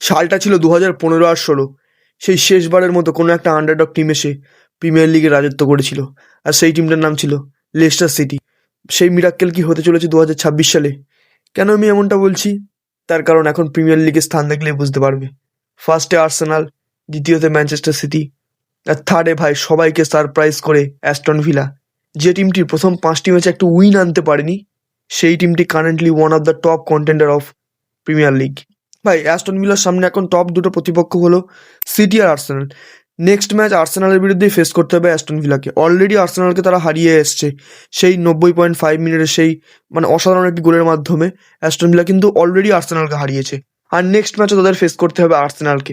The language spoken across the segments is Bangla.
সালটা ছিল দু হাজার পনেরো আর ষোলো। সেই শেষবারের মতো কোনো একটা আন্ডারডগ টিম এসে প্রিমিয়ার লিগে রাজত্ব করেছিল। আর সেই টিমটার নাম ছিল লেস্টার সিটি সেই মিরাক্কেল কি হতে চলেছে দু হাজার ছাব্বিশ সালে? কেন আমি এমনটা বলছি? তার কারণ এখন প্রিমিয়ার লিগে স্থান দেখলে বুঝতে পারবে। ফার্স্টে আর্সেনাল দ্বিতীয়তে ম্যানচেস্টার সিটি আর থার্ডে ভাই সবাইকে সারপ্রাইজ করে অ্যাস্টন ভিলা যে টিমটি প্রথম পাঁচটি ম্যাচে একটা উইন আনতে পারেনি, সেই টিমটি currently one of the top contender of premier league ভাই অ্যাস্টন ভিলার সামনে এখন টপ দুটো প্রতিপক্ষ হলো সিটি আর আর্সেনাল নেক্সট ম্যাচ আর্সেনালের বিরুদ্ধেই ফেস করতে হবে অ্যাস্টন ভিলাকে অলরেডি আর্সেনালকে তারা হারিয়ে এসছে। সেই নব্বই পয়েন্ট ফাইভ মিনিটের সেই মানে অসাধারণ একটি গোলের মাধ্যমে অ্যাস্টন ভিলা কিন্তু অলরেডি আর্সেনালকে হারিয়েছে। আর নেক্সট ম্যাচও তাদের ফেস করতে হবে আর্সেনালকে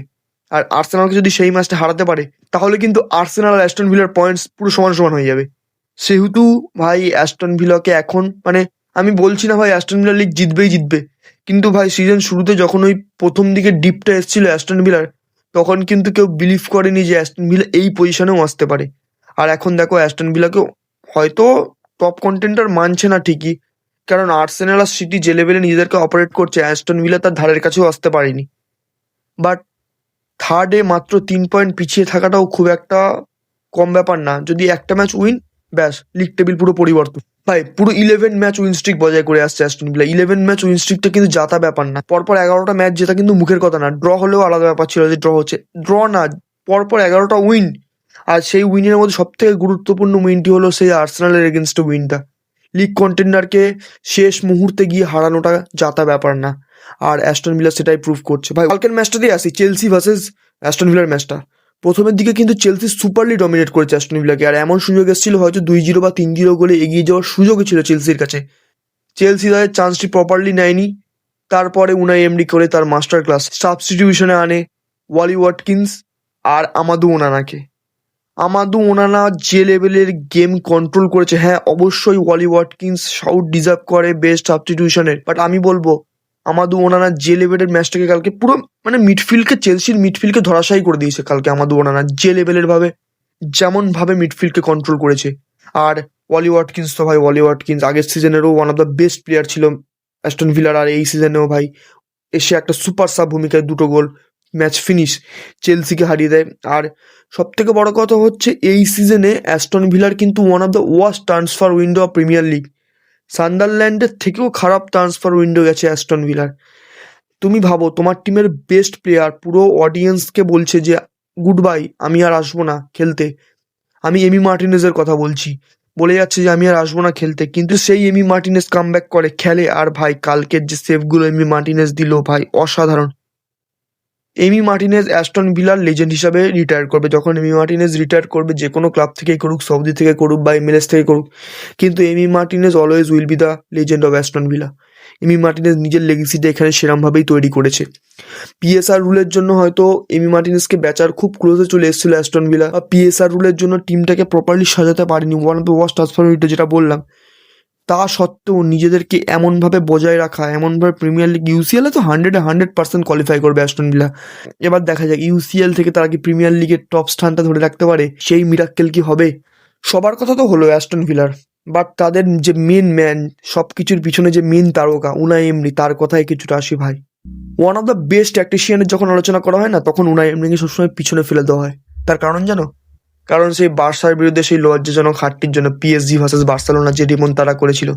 আর আর্সেনালকে যদি সেই ম্যাচটা হারাতে পারে, তাহলে কিন্তু আর্সেনাল আর অ্যাস্টন ভিলার পয়েন্টস পুরো সমান সমান হয়ে যাবে। সেহেতু ভাই অ্যাস্টন ভিলাকে এখন মানে আমি বলছি না ভাই অ্যাস্টন ভিলা লিগ জিতবেই জিতবে। কিন্তু ভাই সিজন শুরুতে যখন ওই প্রথম দিকে ডিপটা এসেছিল অ্যাস্টন ভিলার তখন কিন্তু কেউ বিলিভ করেনি যে অ্যাস্টন ভিলা এই পজিশনেও আসতে পারে। আর এখন দেখো অ্যাস্টন ভিলাকে হয়তো টপ কন্টেন্টার মানছে না ঠিকই, কারণ আর্সেনাল আর সিটি যে লেভেলে নিজেদেরকে অপারেট করছে অ্যাস্টন ভিলা তার ধারের কাছেও আসতে পারেনি। বাট থার্ডে মাত্র তিন পয়েন্ট পিছিয়ে থাকাটাও খুব একটা কম ব্যাপার না। যদি একটা ম্যাচ উইন ব্যাস লিগ টেবিল পুরো পরিবর্তন। ভাই, পুরো ইলেভেন ম্যাচ উইন স্ট্রিক বজায় করে আসছে Aston Villa eleven match win স্ট্রিকটা কিন্তু জাতা ব্যাপার না। পরপর এগারোটা ম্যাচ জেতা কিন্তু মুখের কথা না। ড্র হলেও আলাদা ব্যাপার ছিল যে ড্র হচ্ছে। ড্র না, পরপর এগারোটা উইন আর সেই উইনের মধ্যে সব থেকে গুরুত্বপূর্ণ উইনটি হলো সেই আর্সেনালের এগেনস্টে উইনটা লিগ কন্টেন্ডারকে শেষ মুহূর্তে গিয়ে হারানোটা জাতা ব্যাপার না। আর অ্যাস্টন ভিলা সেটাই প্রুভ করছে। ভাই, কালকের ম্যাচটা দিয়ে আসি। চেলসি ভার্সেস অ্যাস্টন ভিলার ম্যাচটা প্রথমের দিকে কিন্তু চেলসি সুপারলি ডমিনেট করেছে অ্যাস্টন ভিলাকে আর এমন সুযোগ এসেছিল হয়তো দুই জিরো বা তিন জিরো গোলে এগিয়ে যাওয়ার সুযোগই ছিল চেলসির কাছে। চেলসি তাদের চান্সটি প্রপারলি নেয়নি। তারপরে উনাই এমডি করে তার মাস্টার ক্লাস সাবস্টিটিউশনে আনে ওয়ালি ওয়াটকিন্স আর আমাদু ওনানাকে আমাদু ওনানা যে লেভেলের গেম কন্ট্রোল করেছে হ্যাঁ অবশ্যই ওয়ালি ওয়াটকিন্স শাউট ডিজার্ভ করে বেস্ট সাবস্টিটিউশনের বাট আমি বলব আমাদু ওনানা যে লেভেলের ম্যাচটাকে কালকে পুরো মানে মিডফিল্ডকে চেলসির মিডফিল্ডকে ধরাশায়ী করে দিয়েছে কালকে আমাদু ওনানা যে লেভেলের ভাবে, যেমন ভাবে মিডফিল্ডকে কন্ট্রোল করেছে। আর ওয়ালি ওয়াটকিন্স তো ভাই ওয়ালি ওয়াটকিন্স আগের সিজনেরও one of the best player ছিল অ্যাস্টন ভিলার আর এই সিজনেও ভাই, এসে একটা সুপার সাব ভূমিকায় দুটো গোল ম্যাচ ফিনিশ চেলসিকে হারিয়ে দেয়। আর সব থেকে বড় কথা হচ্ছে, এই সিজনে অ্যাস্টন ভিলার কিন্তু one of the worst transfer window of Premier League সান্ডারল্যান্ডের থেকেও খারাপ ট্রান্সফার উইন্ডো গেছে অ্যাস্টন ভিলার তুমি ভাবো, তোমার টিমের বেস্ট প্লেয়ার পুরো অডিয়েন্সকে বলছে যে গুড বাই আমি আর আসব না খেলতে। আমি এমি মার্টিনেজের কথা বলছি। বলে যাচ্ছে যে, আমি আর আসব না খেলতে। কিন্তু সেই এমি মার্টিনেস কাম করে, খেলে। আর ভাই, কালকের যে সেভগুলো এমি মার্টিনেস দিল, ভাই, অসাধারণ। এমি মার্টিনেজ অ্যাস্টন ভিলার লেজেন্ড হিসাবে রিটায়ার করবে। যখন এমি মার্টিনেজ রিটায়ার করবে, যে কোনো ক্লাব থেকেই করুক, সৌদি থেকে করুক বা এমএলএস থেকে করুক, কিন্তু Emi Martinez always will be the legend of Aston Villa Emi Martinez নিজের লেগেসিটা এখানে সেরমভাবেই তৈরি করেছে। পিএসআর রুলের জন্য হয়তো এমি মার্টিনেজকে বেচার খুব ক্লোজে চলে এসেছিল অ্যাস্টন ভিলা বা পিএসআর রুলের জন্য টিমটাকে প্রপারলি সাজাতে পারেনি। One of the worst transfer যেটা বললাম। তা সত্ত্বেও নিজেদেরকে এমনভাবে বজায় রাখা, এমনভাবে প্রিমিয়ার লিগ ইউসিএলে তো হান্ড্রেডে হান্ড্রেড পার্সেন্ট কোয়ালিফাই করবে অ্যাস্টন ভিলা এবার দেখা যাক ইউসিএল থেকে তারা কি প্রিমিয়ার লিগের টপ স্থানটা ধরে রাখতে পারে? সেই মিরাক্কেল কি হবে? সবার কথা তো হলো অ্যাস্টন ভিলার বাট তাদের যে মেন ম্যান সব কিছুর পিছনে যে মেন তারকা উনাই এমনি তার কথায় কিছুটা আসি ভাই। ওয়ান অফ দ্য বেস্ট ট্যাকটিশিয়ানের যখন আলোচনা করা হয় না, তখন উনাই এমনিকে সবসময় পিছনে ফেলে দেওয়া হয়। তার কারণ জানো? কারণ সেই বার্সার বিরুদ্ধে সেই লজ্জাজনক হারটির জন্য পিএসজি ভার্সেস বার্সেলোনা যে রিমন তারা করেছিল,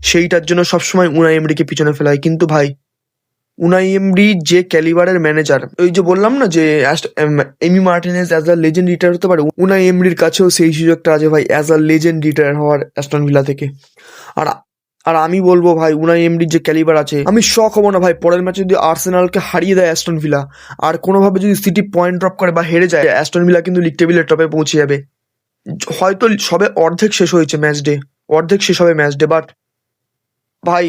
সেইটার জন্য সবসময় উনাই এমরিকে পিছনে ফেলা হয় কিন্তু ভাই, উনাই এমরি যে ক্যালিবারের ম্যানেজার ওই যে বললাম না যে Emi Martinez as a legend retire হতে পারে, উনাই এমরির কাছেও সেই সুযোগটা আছে ভাই অ্যাজ আ লেজেন্ড রিটায়ার হওয়ার অ্যাস্টন ভিলা থেকে। আর আর আমি বলব ভাই উনাই এমরির যে ক্যালিবার আছে, আমি শখ হব না ভাই। পরের ম্যাচে যদি আর্সেনালকে হারিয়ে দেয় অ্যাস্টন ভিলা আর কোনোভাবে যদি সিটি পয়েন্ট ড্রপ করে বা হেরে যায় অ্যাস্টন ভিলা কিন্তু লিগ টেবিলের টপে পৌঁছে যাবে। হয়তো সবে অর্ধেক শেষ হয়েছে ম্যাচ ডে অর্ধেক শেষ হবে ম্যাচ ডে বাট ভাই,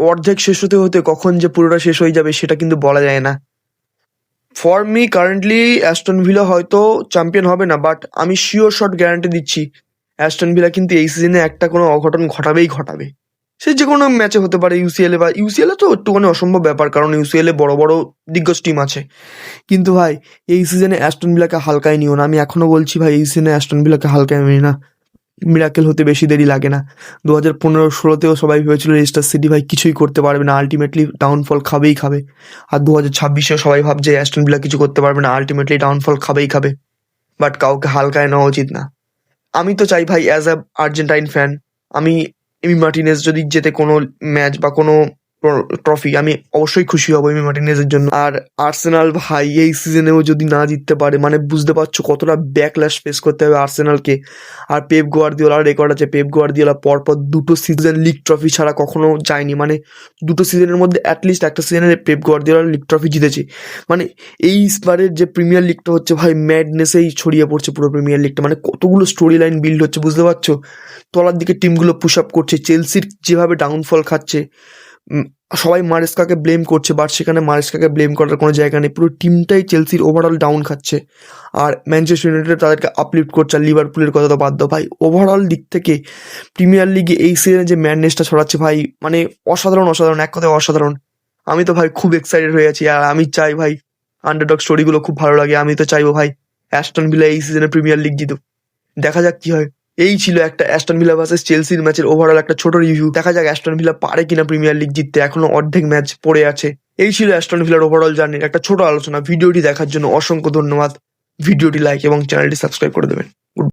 অর্ধেক শেষ হতে হতে কখন যে পুরোটা শেষ হয়ে যাবে সেটা কিন্তু বলা যায় না। For me currently Aston Villa হয়তো চ্যাম্পিয়ন হবে না বাট আমি শিওর শট গ্যারান্টি দিচ্ছি। অ্যাস্টন ভিলা কিন্তু এই সিজনে একটা কোনো অঘটন ঘটাবেই ঘটাবে। সে যে কোনো ম্যাচে হতে পারে ইউসিএল বা ইউসিএল তো একটুখানি অসম্ভব ব্যাপার, কারণ ইউসিএল বড় বড় দিগ্গজ টিম আছে। কিন্তু ভাই, এই সিজনে অ্যাস্টন ভিলাকে হালকায় নিও না। আমি এখনও বলছি ভাই, এই সিজনে অ্যাস্টন ভিলাকে হালকায় নিও না। মিরাকেল হতে বেশি দেরি লাগে না। দু হাজার পনেরো, ষোলোতেও সবাই ভেবেছিল লেস্টার সিটি ভাই কিছুই করতে পারবে না আলটিমেটলি ডাউনফল খাবেই খাবে। আর দু হাজার ছাব্বিশেও সবাই ভাবছে অ্যাস্টন ভিলা কিছু করতে পারবে না আলটিমেটলি ডাউনফল খাবেই খাবে। বাট কাউকে হালকায় নেওয়া উচিত না। আমি তো চাই ভাই অ্যাজ আ আর্জেন্টাইন ফ্যান আমি এমি মার্টিনেজ যদি জেতে কোনো ম্যাচ বা কোনো ট্রফি আমি অবশ্যই খুশি হব এমি মার্টিনেজের জন্য। আর আর্সেনাল ভাই, এই সিজনেও যদি না জিততে পারে মানে বুঝতে পারছ কতটা ব্যাকল্যাশ ফেস করতে হবে আর্সেনালকে। আর পেপ গোয়ার্দিওলার রেকর্ড আছে, পেপ গোয়ার্দিওলা পরপর দুটো সিজন লিগ ট্রফি ছাড়া কখনো যায়নি। মানে দুটো সিজনের মধ্যে অ্যাটলিস্ট একটা সিজনে পেপ গোয়ার্দিওলা লিগ ট্রফি জিতেছে। মানে এই বারের যে প্রিমিয়ার লিগটা হচ্ছে ভাই ম্যাডনেসেই ছড়িয়ে পড়ছে পুরো প্রিমিয়ার লিগটা মানে কতগুলো স্টোরি লাইন বিল্ড হচ্ছে, বুঝতে পারছ? তলার দিকে টিমগুলো পুশ আপ করছে চেলসির যেভাবে ডাউনফল খাচ্ছে সবাই মারেস্কাকে ব্লেম করছে বাট সেখানে মারেস্কাকে ব্লেম করার কোনো জায়গা নেই। পুরো টিমটাই চেলসির ওভারঅল ডাউন খাচ্ছে। আর ম্যানচেস্টার ইউনাইটেড তাদেরকে আপলিফ্ট করছে, আর লিভারপুলের কথা তো বাধ্য ভাই। ওভারঅল দিক থেকে প্রিমিয়ার লিগে এই সিজনে যে ম্যাননেসটা ছড়াচ্ছে ভাই মানে অসাধারণ অসাধারণ, এক কথায় অসাধারণ। আমি তো ভাই খুব এক্সাইটেড হয়ে আছি, আর আমি চাই ভাই আন্ডারডগ স্টোরিগুলো খুব ভালো লাগে। আমি তো চাইব ভাই অ্যাস্টন ভিলা এই সিজনে প্রিমিয়ার লিগ জিতুক দেখা যাক কি হয়। এই ছিল একটা অ্যাস্টন ভিলা ভার্সেস চেলসির ম্যাচের ওভারঅল একটা ছোট রিভিউ দেখা যাক অ্যাস্টন ভিলা পারে কিনা প্রিমিয়ার লিগ জিততে। এখনও অর্ধেক ম্যাচ পড়ে আছে। এই ছিল অ্যাস্টন ভিলার ওভারঅল জার্নির একটা ছোট আলোচনা। ভিডিওটি দেখার জন্য অসংখ্য ধন্যবাদ। ভিডিওটি লাইক এবং চ্যানেলটি সাবস্ক্রাইব করে দেবেন।